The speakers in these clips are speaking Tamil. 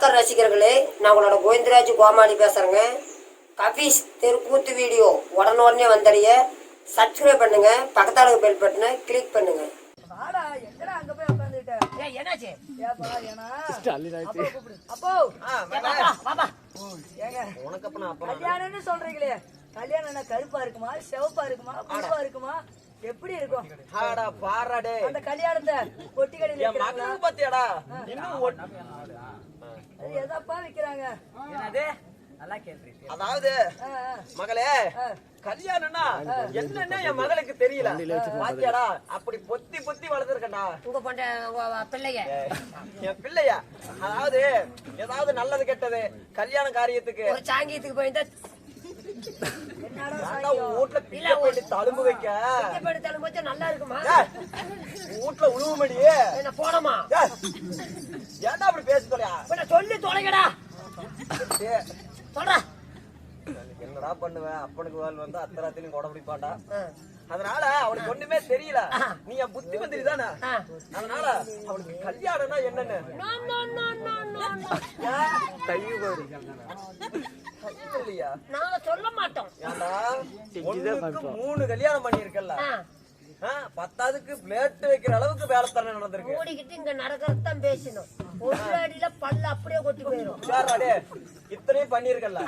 ரசிகர்களே நான் உங்களோட கோவிந்தராஜ் கோமாளி பேசுறேங்க. கபீஸ் தெருக்கூத்து வீடியோ உடனுடனே வந்தடைய சப்ஸ்கிரைப் பண்ணுங்க பக்கத்தாளுக்கு பெல் பட்டனை கிளிக் பண்ணுங்க. வாடா எங்கடா அங்க போய் உட்கார்ந்துட்ட ஏய் என்னாச்சு? ஏப்பா ஏனா அப்போ கூப்பிடு. அப்போ ஏங்க உனக்கு அப்ப நான் அப்ப கல்யாணம்னு சொல்றீங்களே. கல்யாணம் கருப்பா இருக்குமா சிவப்பா இருக்குமா புதுவா இருக்குமா? எப்படி இருக்கும்? ஆடா பாராடே. அந்த கல்யாணத்தை பொட்டி கடையில் பாத்தியாடா இன்னும் எதப்பா விக்கிறாங்க. என்னது? அதாவது. மகளே கல்யாணம்னா என்னன்னு என் மகளுக்கு தெரியல? பாத்தியாடா அப்படி பொத்தி பொத்தி வளர்ந்துருக்கண்டா உங்க பொண்ட பிள்ளைய என் பிள்ளையா? அதாவது ஏதாவது நல்லது கெட்டது கல்யாண காரியத்துக்கு. ஒரு சாங்கியத்துக்கு போயிருந்தா வீட்டுல பிள்ளை போயிட்டு தழும்பு வைக்க? போச்சு நல்லா இருக்குமா? வீட்டுல உழுவுமடி. என்ன போனமா ஏன்டா அப்படி பேசுறியா பின்ன சொல்லி தொலைங்கடா. சொல்றா. என்னடா பண்ணுவேன் அப்பனுக்கு வாழ் வந்து அத்தராத்திலையும் கொடை பிடிப்பாண்டா. அதனால அவனுக்கு ஒண்ணுமே தெரியல. நீ என் புத்தி மந்திரி தானே. அதனால அவனுக்கு கல்யாணம்னா என்னன்னு? நாங்க சொல்ல மாட்டோம். மூணு கல்யாணம் பண்ணிருக்கல. பத்தாவதுக்கு பிளேட் வைக்கிற அளவுக்கு வேலை தர நடந்திருக்கு. மூடிக்கிட்டு இங்க நடக்கிறது தான் பேசணும். ஒரு அடியில பல்ல அப்படியே கொட்டி போயிடும் சரிடா இத்தனையும் பண்ணிருக்கல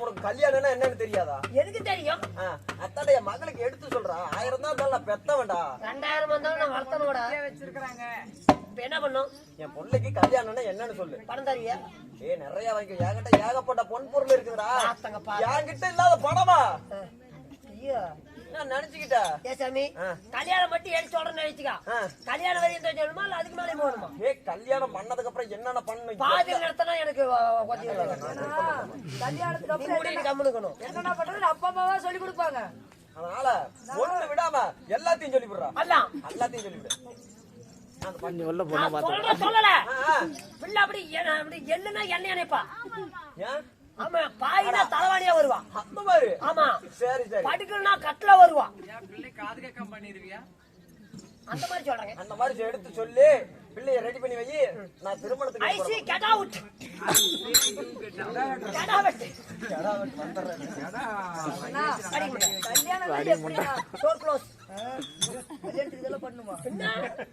உனக்கு கல்யாணம்னா என்னன்னு தெரியாதா? எனக்கு தெரியும்? ஆ, அத்தாடா என் மகளுக்கு எடுத்து சொல்றா. ஆயிரம் தான் இருந்தாலும் நான் பெத்தவன்டா. ரெண்டாயிரம் வந்தாலும் நான் வளர்த்தனோட இப்ப என்ன பண்ணும்? என் பிள்ளைக்கு கல்யாணம்னா என்னன்னு சொல்லு. பணம் தருவியா ஏ நிறைய வாங்கி என்கிட்ட ஏகப்பட்ட பொன் பொருள் இருக்குதுடா. என்கிட்ட இல்லாத பணமா. ஐயோ. நான் நினைச்சுக்கிட்ட ஏ சாமி. கல்யாணம் மட்டும் எடுத்து சொல்றேன்னு நினைச்சுக்கா. கல்யாணம் வரையும் சொல்லணுமா இல்ல அதுக்கு மேலே போகணுமா? ஏ கல்யாணம் பண்ணதுக்கு அப்புறம் என்னென்ன பண்ணணும் பாதி நடத்தினா எனக்கு கல்யாணத்துக்கு அப்புறம் கம்முனுக்கணும் என்னென்ன பண்றது? அப்பா அம்மாவா சொல்லி கொடுப்பாங்க. அதனால ஒண்ணு விடாம எல்லாத்தையும் சொல்லி விடுறா அல்லாம் எல்லாத்தையும் சொல்லி விடு அந்த பண்ணி சொல்லல. பிள்ளை அப்படி அப்படி என்னன்னா எண்ணெய் நினைப்பா. ஏன்? ஆமா பாயினா தலைவாணியா வருவா. அந்த மாதிரி. ஆமா. சரி சரி. படுக்கணும்னா கட்டில வருவா. அந்த மாதிரி சொல்றாங்க. அந்த மாதிரி எடுத்து சொல்லி பிள்ளைய ரெடி பண்ணி வை. நான் திருமணத்துக்கு ஐசி கெட் அவுட்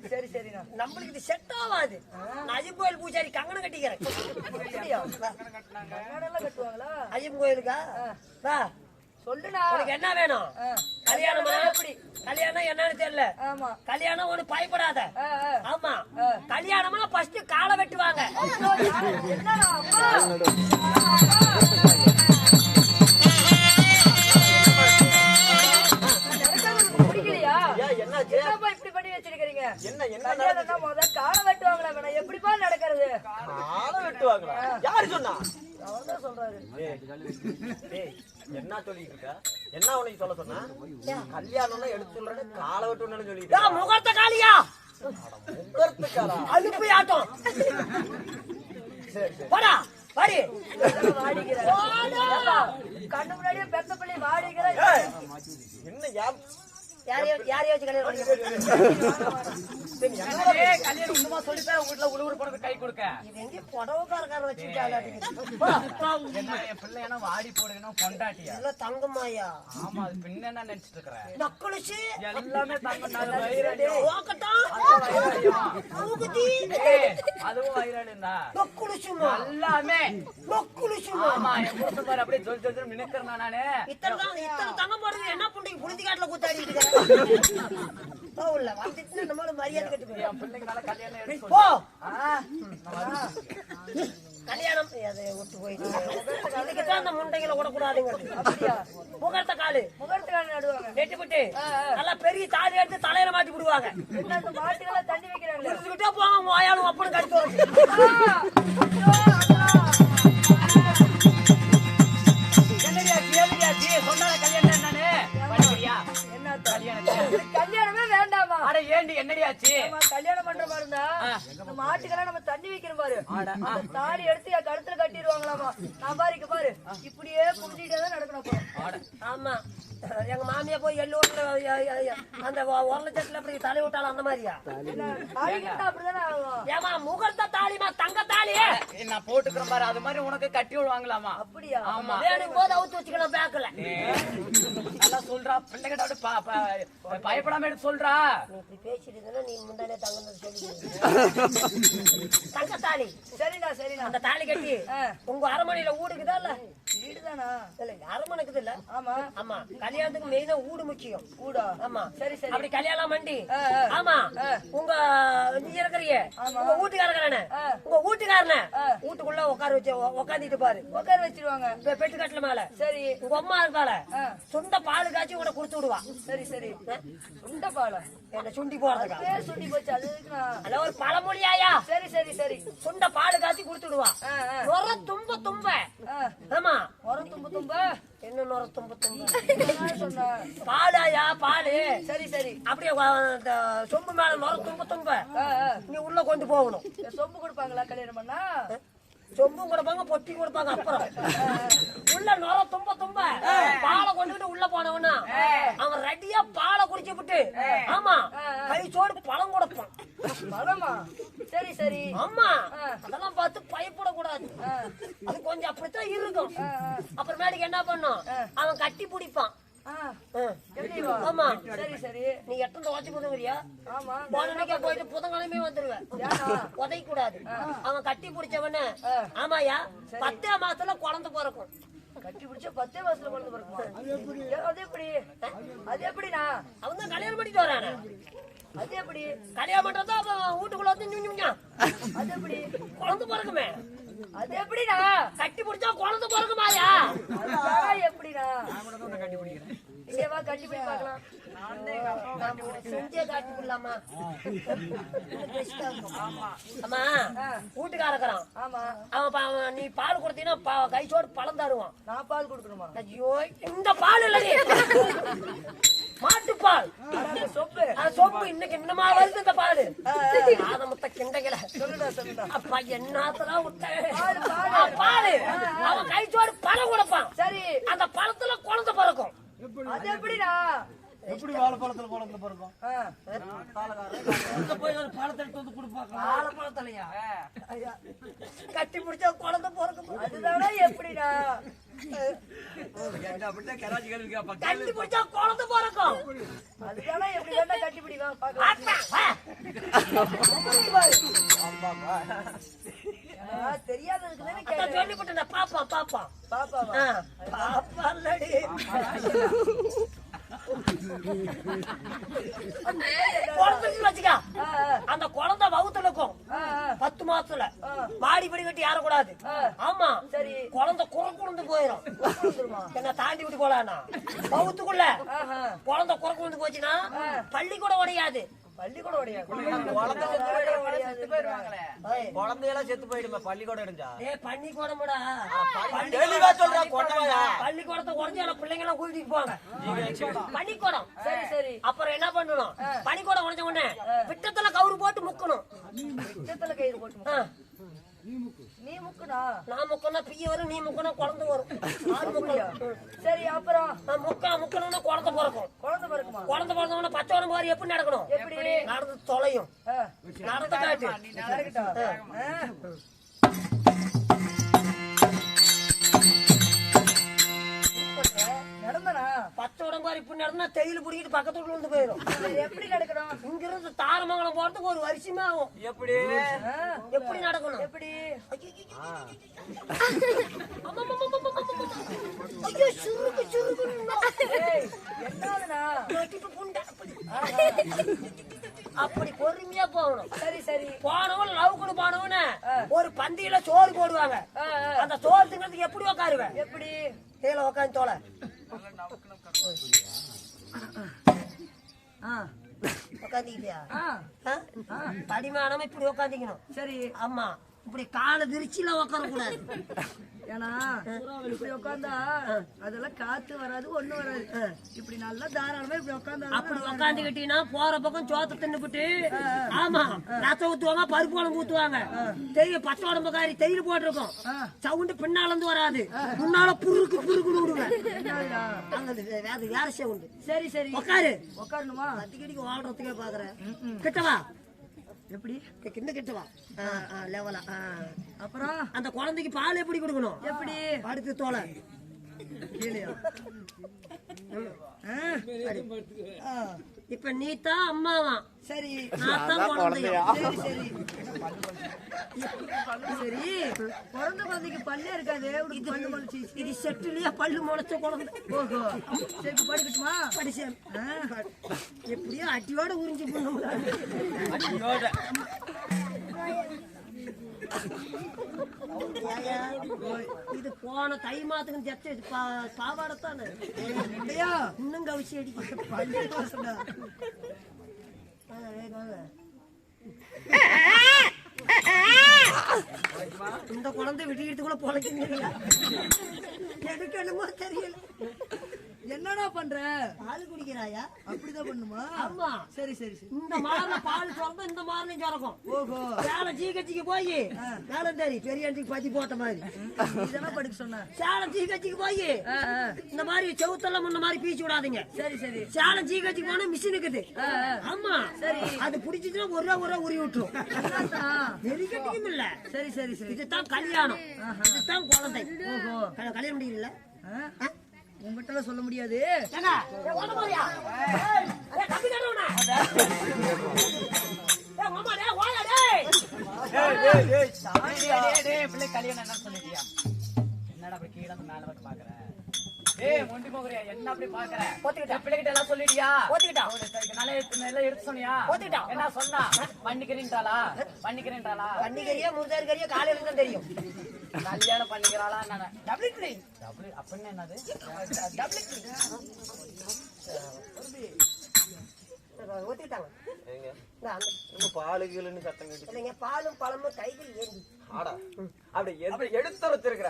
சரி சரிண்ணா நம்மளுக்கு இது செட் ஆகாது அஜிம் கோயில் பூஜாரி கங்கணம் கட்டிக்கிறேன் கட்டுவாங்களா அஜிம் கோயிலுக்கா வா சொல்லுண்ணா உனக்கு என்ன வேணும். கல்யாணம் எப்படி? கல்யாணம் என்னன்னு தெரியல. ஆமா. கல்யாணம் ஒண்ணு பயப்படாத. ஆமா. கல்யாணம்னா ஃபர்ஸ்ட் காலை வெட்டுவாங்க. என்ன என்ன கல்யாணம்னா முத காலை வெட்டுவாங்களா வேணாம் எப்படிப்பா நடக்கிறது? ஆளை வெட்டுவாங்களா? யாரு சொன்னா? அவர்தான் சொல்றாரு. என்ன சொல்லிட்டு இருக்க? என்ன உனக்கு சொல்ல சொன்னா? கல்யாணம்னா எடுத்து சொல்றேன்னு காலை சொல்லிட்டு முகூர்த்த காலியா? அழுப்பு ஆட்டம் போடா கண்ணு முன்னாடியே பெத்த பிள்ளை வாடிக்கிறார் ஏய், என்ன ஏன் யாரையோ யாரையோ கல்யாணம் வாடி போடுகணும் கொண்டாட்டியா எல்லாம் தங்கம்மாயா? ஆமா அது பின்ன என்ன நினைச்சிட்டு இருக்கிற? நக்குளிச்சு எல்லாமே தங்க நாலு வயிறாடி ஓக்கட்டும் மூக்குத்தி ஏய், அதுவும் வயிறாடிந்தா நக்குளிச்சுமா எல்லாமே. நக்குளிச்சுமா ஆமா என் பாரு அப்படியே ஜொல் ஜொல் மினுக்கிறேன் நானு? இத்தனை தான் இத்தனை தங்கம் போடுறது என்ன புண்டைக்கு புளிஞ்சி காட்டுல கூத்தாடிட்டு இருக்கிறேன் உள்ள வந்துட்டு நம்மள மரியாதை என் கல்யாணம் எடுத்து போ. கல்யாணம் அதை விட்டு போயிட்டு அதுக்கு தான் அந்த முண்டைகளை விடக்கூடாதுங்கிறது அப்படியா? முகூர்த்த காலு. முகூர்த்தக்காரன் நடுவாங்க. நெட்டி போட்டு. நல்லா பெரிய தாலி எடுத்து தலையில மாட்டி விடுவாங்க தண்ணி குடிச்சுக்கிட்டே போவாங்க மோயாலும் அப்பனும் கடிச்சு நம்ம கல்யாணம் பண்ற நம்ம மாட்டுக்கெல்லாம் நம்ம தண்ணி வைக்கணும் பாரு. அந்த தாடி எடுத்து என் கழுத்துல கட்டிடுவாங்களாமா. நான் பாரு இங்க பாரு. இப்படியே குடிச்சிட்டே தான் நடக்கணும். ஆமா. எங்க மாமியா போய் எள்ளூர்ல அந்த உரல சட்டில அப்படி தலை விட்டாலும் அந்த மாதிரியா? ஏமா முகூர்த்த தாலிமா தங்க தாலி? நான் போட்டுக்கிறேன் பாரு. அது மாதிரி உனக்கு கட்டி விடுவாங்களாமா? அப்படியா? ஆமா. வேணும் போது அவுத்து வச்சுக்கணும் பேக்கல நல்லா சொல்றா. பிள்ளைகிட்ட அப்படி பயப்படாம எடுத்து சொல்றா. நீ இப்படி பேசிட்டு நீ முந்தானே தங்கன்னு சொல்லி தங்க தாலி. சரிண்ணா சரிண்ணா அந்த தாலி கட்டி. உங்க அரமனையில ஊடுக்குதா இல்ல? வீடுதானா? இல்ல அரமனைக்குது இல்ல. ஆமா. ஆமா. கல்யாணத்துக்கு மெயினா ஊடு முக்கியம். ஊடா. ஆமா. சரி சரி. அப்படி கல்யாணம் பண்ணி. ஆமா. உங்க நீ இருக்கிறீங்க. உங்க வீட்டுக்காரங்க. உங்க வீட்டுக்காரன. வீட்டுக்குள்ள உட்கார வச்சு உட்காந்துட்டு பாரு. உட்கார வச்சிருவாங்க. பெட்டு கட்டுல மேல. சரி. உங்க அம்மா ஆ. சுண்ட பால் காய்ச்சி கூட கொடுத்து விடுவா. சரி சரி. உண்ட பாலா? என்ன சுண்டி போறதுக்கா? பேர் சொல்லி போச்சு அது ஒரு பழமொழியாயா? சரி சரி சரி. சுண்ட பால் காய்ச்சி கொடுத்து விடுவா. தும்ப தும்ப. ஆமா. தும்பு தும்ப? என்ன நொற தும்ப பாலாயா பாலு. சரி சரி. அப்படியே சொம்பு மேல நொற தும்ப தும்ப. நீ உள்ள கொண்டு போகணும். சொம்பு கொடுப்பாங்களா கல்யாணம் பண்ணா? சொம்பும் கொடுப்பாங்க பொட்டி கொடுப்பாங்க அப்புறம். உள்ள நொற தும்ப தும்ப பாலை கொண்டுகிட்டு உள்ள போனவனா அவன் ரெடியா பாலை குடிச்சு விட்டு ஆமா கைச்சோடு பழம் கொடுப்பான். பழமா? சரி சரி. ஆமா. அதெல்லாம் பார்த்து பயப்படக்கூடாது. ஆ, அது கொஞ்சம் அப்படித்தான் இருக்கும். அப்புறமேட்டுக்கு என்ன பண்ணும்? அவன் கட்டி பிடிப்பான்? ஆமா. சரி சரி நீ போதுங்கிறியா ஆமா. போனனைக்கே போயிட்டு புதன்கிழமை வந்துருவேன். உதைக்க கூடாது அவன் கட்டி பிடிச்சவன. ஆமாயா பத்தே மாசத்துல குழந்தை பிறக்கும். கட்டி பிடிச்சா பத்தே மாசத்துல குழந்தை பிறக்குமா? அது எப்படி? அது எப்படிண்ணா அவன் தான் கல்யாணம் பண்ணிட்டு வரானே. அது எப்படி? கல்யாணம் பண்றதா அவன் வீட்டுக்குள்ள வந்து நின்னா. அது எப்படி? குழந்தை பிறக்குமே. அது எப்படிண்ணா கட்டி பிடிச்சா குழந்தை பிறக்குமாயா அதுதான் எப்படிண்ணா இங்க வா கட்டி போய் பார்க்கலாம். செஞ்சே காட்டி விடலாமா ஆமா வீட்டுக்காரக்கிறான். ஆமா. அவன் நீ பால் கொடுத்தீங்கன்னா கைச்சோடு பழம் தருவான். நான் பால் கொடுக்கணுமா? ஐயோ இந்த பால் இல்லடி மாட்டுப்பால். சொப்பு. அது சொப்பு. இன்னைக்கு இன்னமா வருது இந்த பால்? ஆதமுத்த கிண்டைகள சொல்லுடா சொல்லுடா. அப்பா என்னத்தெல்லாம் விட்ட பால், அவன் கைச்சோடு பழம் கொடுப்பான். சரி. அந்த பழத்துல அது எப்படிண்ணா எப்படி வாழைப்பழத்துல குழந்தை பிறக்கும்? போய் ஒரு பழத்தை எடுத்து வந்து கொடுப்பாங்க வாழைப்பழத்துலயா? கட்டி பிடிச்சா குழந்தை பிறக்கும்? அதுதானா எப்படிண்ணா கட்டி பிடிச்சா குழந்தை பிறக்கும். அதுதானா எப்படி வேணா கட்டி பிடி சொல்லிவிட்டேன் பாப்பா பாப்பா. பாப்பாவா? ஆ, பாப்பா இல்லடி. அந்த குழந்தை வவுத்துல இருக்கும். பத்து மாசத்துல. மாடி படி கட்டி ஏறக்கூடாது. ஆமா. சரி. குழந்தை குறை குழந்து போயிடும் என்ன தாண்டி விட்டு போலானா வவுத்துக்குள்ள ஆஹா. குழந்தை குறை குழந்து போச்சுன்னா பள்ளிக்கூடம் உடையாது. பள்ளிக்கூடம் செத்து போயிடும். குழந்தையெல்லாம் செத்து பள்ளிக்கூடம் தெளிவா சொல்றா கொண்டாயா? பள்ளிக்கூடத்தை உடஞ்சு பிள்ளைங்க எல்லாம் கூட்டிட்டு போவாங்க. பள்ளிக்கூடம். சரி சரி. அப்புறம் என்ன பண்ணணும்? பனிக்கூடம் உடைஞ்ச உடனே விட்டத்துல கவுரு போட்டு முக்கணும். பித்தத்துல கயிறு போட்டு நீ முக்குனா நான் முக்கணும் பிய வரும் நீ முக்கணும் குழந்தை வரும். ஆறு? முக்கணும் சரி அப்புறம்? நான் முக்கா முக்கணும்னா குழந்தை பிறக்கும். குழந்தை பிறக்குமா? குழந்தை பிறந்தவன பச்சை உடம்பு மாதிரி எப்படி நடக்கணும்? எப்படி? நடந்து தொலையும். நடந்து காட்டு இப்படி நடந்தா தேயில பிடிக்கிட்டு பக்கத்து வீட்டுல வந்து போயிடும் எப்படி நடக்கணும்? இங்க இருந்து தாரமங்கலம் போறதுக்கு ஒரு வருஷமே ஆகும். எப்படி? எப்படி நடக்கணும்? எப்படி? ஐயோ சுருக்கு சுருக்கு. அப்படி பொறுமையா போகணும் சரி சரி போனவன் லவ்க்குன்னு போனவன ஒரு பந்தியில சோறு போடுவாங்க. அந்த சோறு திங்கிறதுக்கு எப்படி உக்காருவேன் எப்படி கீழே உக்காந்து தோலை ஆ. தடிமானம் இப்படி உக்காந்திக்கணும் சரி. ஆமா. இப்படி காலை விரிச்சில உட்கார கூடாது ஏன்னா இப்படி உட்காந்தா அதெல்லாம் காத்து வராது ஒண்ணும் வராது. இப்படி நல்லா தாராளமா இப்படி உட்காந்தா அப்படி உட்காந்துக்கிட்டீங்கன்னா போற பக்கம் சோத்த தின்னுபிட்டு ஆமா ரசம் ஊத்துவாங்க பருப்பு குழம்பு ஊத்துவாங்க. தெரிய பச்சை உடம்பு காரி தெயில் போட்டிருக்கோம் சவுண்டு பின்னால இருந்து வராது முன்னால புருக்கு புருக்கு விடுவேன். வேற சவுண்டு. சரி சரி. உட்காரு உட்காரணுமா பாக்குறேன். கிட்டவா? எப்படி? கிட்ட கிட்டவா லெவலா அப்புறம்? அந்த குழந்தைக்கு பால் எப்படி கொடுக்கணும்? எப்படி? படுத்து தோலை. இப்ப நீ தான் அம்மாவா? சரி நான் தான் குழந்தையா? சரி சரி. சரி. பிறந்த குழந்தைக்கு பல்லே இருக்காது உனக்கு பல்லு முளைச்சி இது செட்டுலயே பல்லு முளைச்ச குழந்தை. ஓஹோ. சரி படுக்கட்டுமா? படிச்சேன். எப்படியோ அட்டியோட உறிஞ்சு பண்ணுங்க இது போன தை மாத்துக்கு ஜெத்த பாவாடத்தானே? இல்லையா இன்னும் கவிச்சு அடிக்க பல்லு தோசைடா. இந்த குழந்தை விட்டுக்கிறதுக்குள்ள பொழைக்குங்க எனக்கு என்னமோ தெரியல. என்னடா பண்ற? பால் குடிக்கிறாயா? அப்படிதான் பண்ணுமா? ஆமா. சரி சரி சரி. இந்த மாரில பால் சுரக்கும் இந்த மாரிலையும் சுரக்கும் ஓஹோ. சேலம் ஜிகச்சிக்கு போய் சேலம் தேரி பெரிய அண்டிக்கு பத்தி போட்ட மாதிரி. இதெல்லாம் படுக்க சொன்ன. சேலம் ஜிகச்சிக்கு போய். இந்த மாதிரி செவுத்தெல்லாம் முன்ன மாதிரி பீச்சு விடாதீங்க. சரி சரி. சேலம் ஜிகச்சிக்கு போனா மிஷின் இருக்குது. ஆமா. சரி. அது பிடிச்சிச்சுன்னா ஒரே ஒரே உரி விட்டுரும்? நெருக்கட்டியும் இல்ல. சரி சரி சரி. இதுதான் கல்யாணம். இதுதான் குழந்தை. ஓஹோ. கல்யாணம் முடியல? உங்ககிட்ட சொல்ல முடியாது. கல்யாணம் என்ன சொல்லிட்டியா? என்னடா அப்படி கீழே இருந்து மேல வந்து பாக்குற ஏய் மொண்டி என்ன அப்படி பாக்குற ஒத்துக்கிட்டா. பிள்ளைகிட்ட எல்லாம் சொல்லிட்டியா ஒத்துக்கிட்டா. நல்லா நல்லா எடுத்து சொன்னியா ஒத்துக்கிட்டா. என்ன சொன்னா பண்ணிக்கிறேன்டாளா பண்ணிக்கிறேன்டாளா கன்னிகரியா, முருதாரிகரியா, காலையில தான் தெரியும் கல்யாணம் பண்ணிக்கிறாளா என்ன டபுள் த்ரீ. டபுள் அப்படின்னு என்னது டபுள் த்ரீ. ஒத்துக்கிட்டாங்க. பாலு கீழுன்னு சத்தம் பாலும் பழமும் கைகள் ஏந்தி அப்படி எது எடுத்து வச்சிருக்கிற.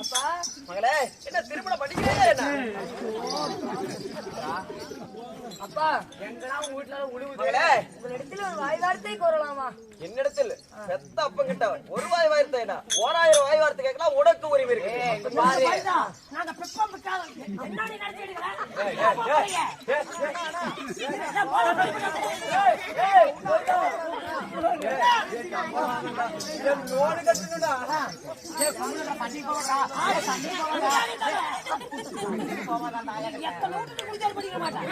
அப்பா மகளே என்ன திருமணம் பண்ணிக்கிறேன் அப்பா எங்கடா உங்க வீட்டுல உழுவுது மகளே உங்களிடத்தில் ஒரு வாய் வார்த்தை கூறலாமா என்னிடத்தில் அப்பன் கிட்ட ஒரு வாய் வார்த்தை என்ன ஓராயிரம் வாய் வார்த்தை கேட்கலாம் உனக்கு உரிமை இருக்கு நாங்க பிப்பம் விட்டாலும் என்னடி நோடு எத்தனை வீட்டுக்கு குடிச்சாலும் படிக்க மாட்டான்.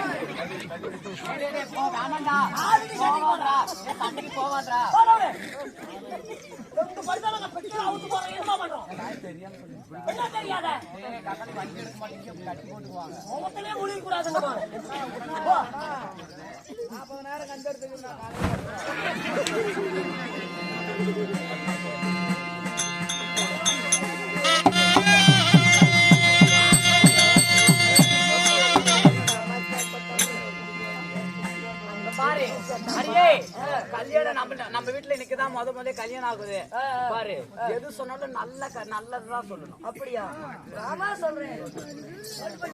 கல்யாணம் நம்ம நம்ம வீட்டுல இன்னைக்குதான் முத முதல்ல கல்யாணம் ஆகுது. பாரு எது சொன்னாலும் நல்ல நல்லதுதான் சொல்லணும். அப்படியா? சொல்றேன்.